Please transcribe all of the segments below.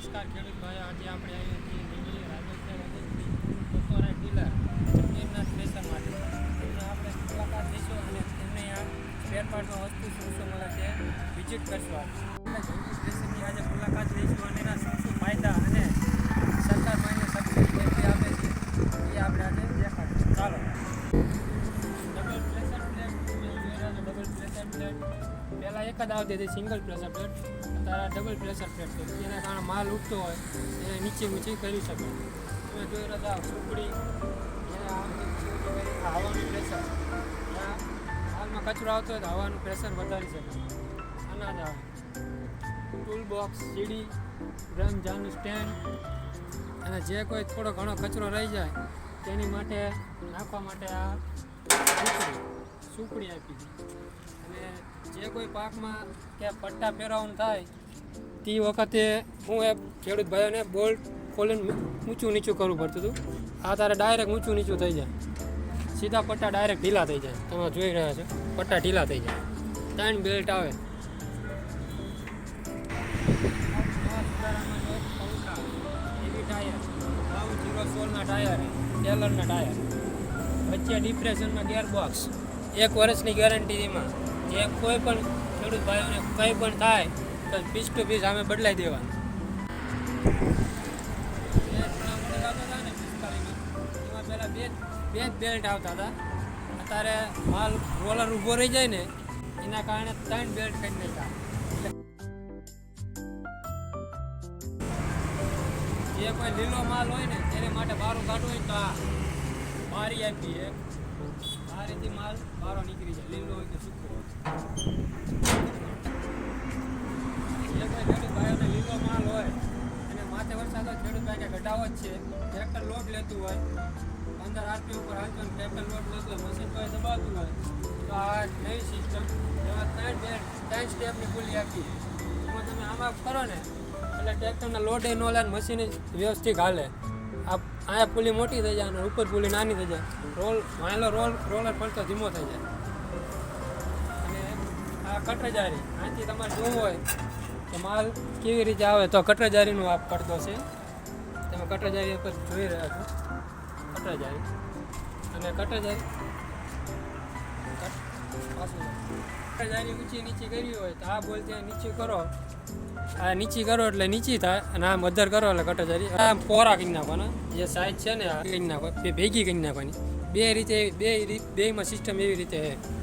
નમસ્કાર, ખેડૂત ભાઈઓ. આજે આપણે આવીએ છીએ દિલ્હી રાજસ્થાન ડીલર જમીનના સ્પેશલ માટે. એમને આપણે મુલાકાત લઈશું અને એમને આ પાર્ટનો વસ્તુ શું શું મળે છે વિઝિટ કરશું આપણે એટલે સ્ટેશનની આજે મુલાકાત લઈશું અને એના શું શું ફાયદા અને સરકાર માન્ય સબસિડી કેટલી આપે છે, એ આપણે આજે દેખાડીશું. ચાલો. Double pressure plate double pressure plate. પહેલાં એક જ આવતી હતી, સિંગલ પ્રેશર પ્લેટ. અત્યારે ડબલ પ્રેશર પ્લેટ છે. જેના કારણે માલ ઉઠતો હોય, એને નીચે ઊંચી કરી શકે. તમે જોઈ રહ્યા હતા આ હવાનું પ્રેશર હાલમાં કચરો આવતો હોય તો હવાનું પ્રેશર વધારી શકે. અનાજ આવે. ટૂલ બોક્સ સીડી ડ્રમ જાનું સ્ટેન્ડ અને જે કોઈ થોડો ઘણો કચરો રહી જાય, તેની માટે નાખવા માટે આ સુકડી આપી અને જે કોઈ પાકમાં કે પટ્ટા ફેરવવાનું થાય તે વખતે હું એ ખેડૂત ભાઈઓને બોલ્ટ ખોલીને ઊંચું નીચું કરવું પડતું હતું. આ તારે ડાયરેક્ટ ઊંચું નીચું થઈ જાય. સીધા પટ્ટા ડાયરેક્ટ ઢીલા થઈ જાય. તમે જોઈ રહ્યા છો, પટ્ટા ઢીલા થઈ જાય. ત્રણ બેલ્ટ આવે. ટાયર ટેલરના ટાયર વચ્ચે ડિપ્રેશનમાં ગેરબોક્સ એક વર્ષની ગેરંટી એમાં. જે કોઈ પણ ખેડૂત ભાઈઓને કંઈ પણ થાય તો પીસ ટુ પીસ અમે બદલાઈ દેવાનું. પહેલાં બે બે જ બેલ્ટ આવતા હતા. અત્યારે માલ રોલર ઊભો રહી જાય ને, એના કારણે ત્રણ બેલ્ટ કરી એટલે જે કોઈ લીલો માલ હોય ને, એને માટે બારું કાઢવું હોય તો આ બારી આપી છે. બારીથી માલ બારો નીકળી જાય. લીલો હોય કે સૂકો હોય જે કોઈ ખેડૂત ભાઈઓને લીલો માલ હોય અને માથે વરસાદ હોય ખેડૂત ભાઈ કે ઘટાવો જ છે ટ્રેક્ટર લોડ લેતું હોય પંદર આરપી ઉપર હાલતું હોય ટ્રેક્ટર લોડ લેતું હોય મશીન દબાવતું હોય તો આ નવી સિસ્ટમ એમાં ત્રણ સ્ટેપની પુલી આપી એમાં તમે આમાં કરો ને એટલે ટ્રેક્ટરના લોડ ન લે મશીન વ્યવસ્થિત હાલે આ અહીંયા પુલી મોટી થઈ જાય અને ઉપર પુલી નાની થઈ જાય રોલ વાયલો રોલ રોલર પડતો ધીમો થઈ જાય અને આ કટરજારી. આથી તમારે જોવું હોય કે માલ કેવી રીતે આવે? તો કટરજારીનો આ પડતો છે. તમે કટરજારી ઉપર જોઈ રહ્યા છો. કટરજારી. અને કટરજારી કટરજારી ઊંચી નીચી કરવી હોય તો આ બોલ ત્યાં નીચે કરો. આ નીચી કરો એટલે નીચી થાય અને આ મધર કરો એટલે કટરજારી. આ પોરા કરી નાખવાના. જે સાઈઝ છે ને, આ કરી નાખવા બે ભેગી કરી નાખવાની. બે રીતે બે રીત બેમાં સિસ્ટમ એવી રીતે છે.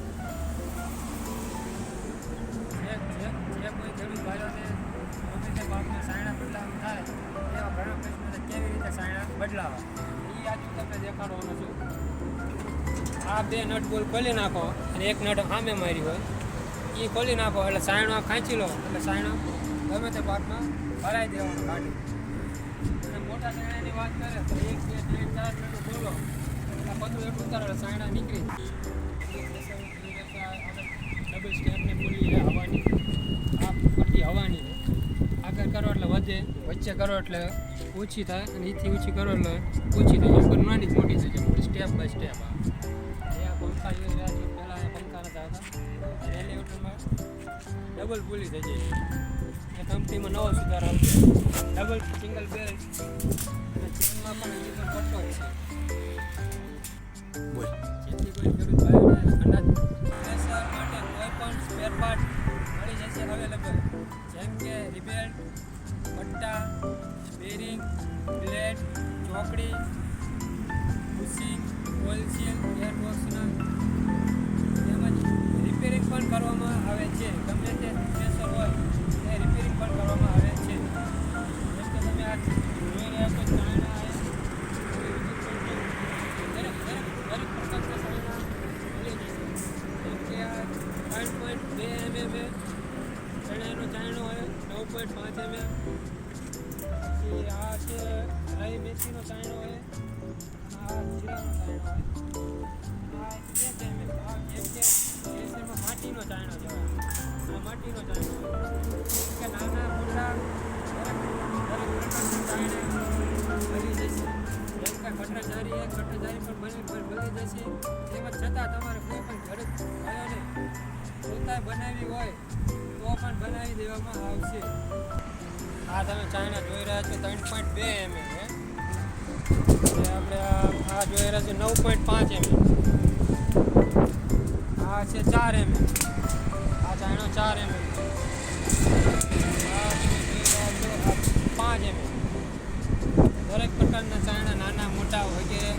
સાયણા એ આજે તમને દેખાડવાનો છું. આ બે નટ બોલ ખોલી નાખો અને એક નટ સામે મારી હોય. એ ખોલી નાખો એટલે સાયણો ખાંચી લો. એટલે સાયણો ગમે તે પાકમાં ભરાઈ દેવાનો કાઢી અને મોટા સાયણાની વાત કરે તો એક, બે, ત્રણ, ચાર નટો બોલો એટલે બધું એટલું ઉતારે એટલે સાયણા નીકળી ડબલ સ્ટેપને છે હવાની. આ પડતી હવાની. કરો એટલે વધે વચ્ચે કરો એટલે ઓછી થાય અને એથી ઓછી કરો એટલે ઓછી થઈ જાય નાની જ મોટી થઈ જાય સ્ટેપ બાય સ્ટેપ આ. પંખા જોઈ રહ્યા છે. પહેલાં પંખા નતા હતા હોટલમાં ડબલ પૂલી થઈ જાય એ કંપનીમાં નવો સુધાર આવશે ડબલ સિંગલ બેલ્ટ અને ચેનમાં પણ પટ્ટો છે. જેથી કોઈ ખેડૂત ભાઈઓને અનાજ પ્રેશર માટે કોઈ પણ સ્પેર પાર્ટ મળી જશે અવેલેબલ જેમ કે રિબેલ્ટ પટ્ટા બેરિંગ પ્લેટ ચોકડી મેથીનો ચાયણો હોય, આ જીરાનો ચાયણો હોય. આ એક એમએમ આ એક છે એમાં માટીનો ચાયણો કહેવાય. આ માટીનો ચાયણો કે નાના મોટા દરેક પ્રકારના ચાયણા મળી જશે જેમ કે કટરજારી એક કટરજારી પણ બની બની જશે તેમજ છતાં તમારે કોઈ પણ ખેડૂત ભાઈઓને પોતાએ બનાવી હોય, તો પણ બનાવી દેવામાં આવશે. આ તમે ચાઇના જોઈ રહ્યા છો, ત્રણ પોઈન્ટ બે એમ છે અને આપણે આ જોઈ રહ્યા છે નવ પોઈન્ટ પાંચ એમએમ આ છે ચાર એમએમ આ ચાઇનો ચાર એમ. પાંચ એમએમ દરેક પ્રકારના ચાયણા નાના મોટા વગેરે.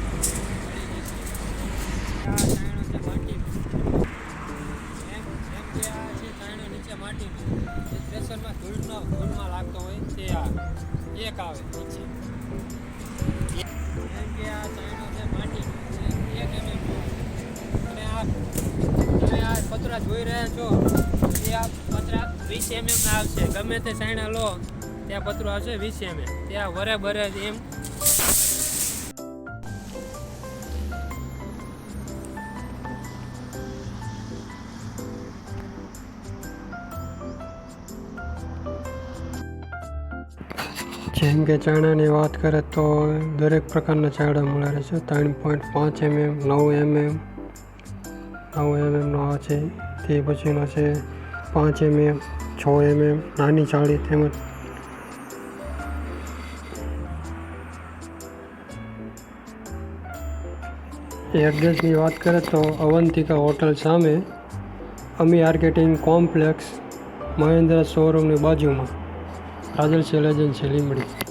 આ જોઈ રહ્યા છો, એ આ પતરા વીસ એમએમ આવશે. ગમે તે સાયણા લો, ત્યાં પતરું આવશે વીસ એમએમ ત્યાં વરે બરે એમ. જેમ કે ચાણાની વાત કરે તો દરેક પ્રકારના ચાયડા મળે છે. ત્રણ પોઈન્ટ પાંચ એમએમ નવ એમએમ નવ એમએમનો આ છે. તે પછીનો છે પાંચ એમએમ છ એમએમ નાની ચાળી તેમજ એડ્રેસની વાત કરે તો અવંતિકા હોટલ સામે અમી માર્કેટિંગ કોમ્પ્લેક્સ મહેન્દ્ર શોરૂમની બાજુમાં. રાજલ સેલેજન એજન્સી લીમડી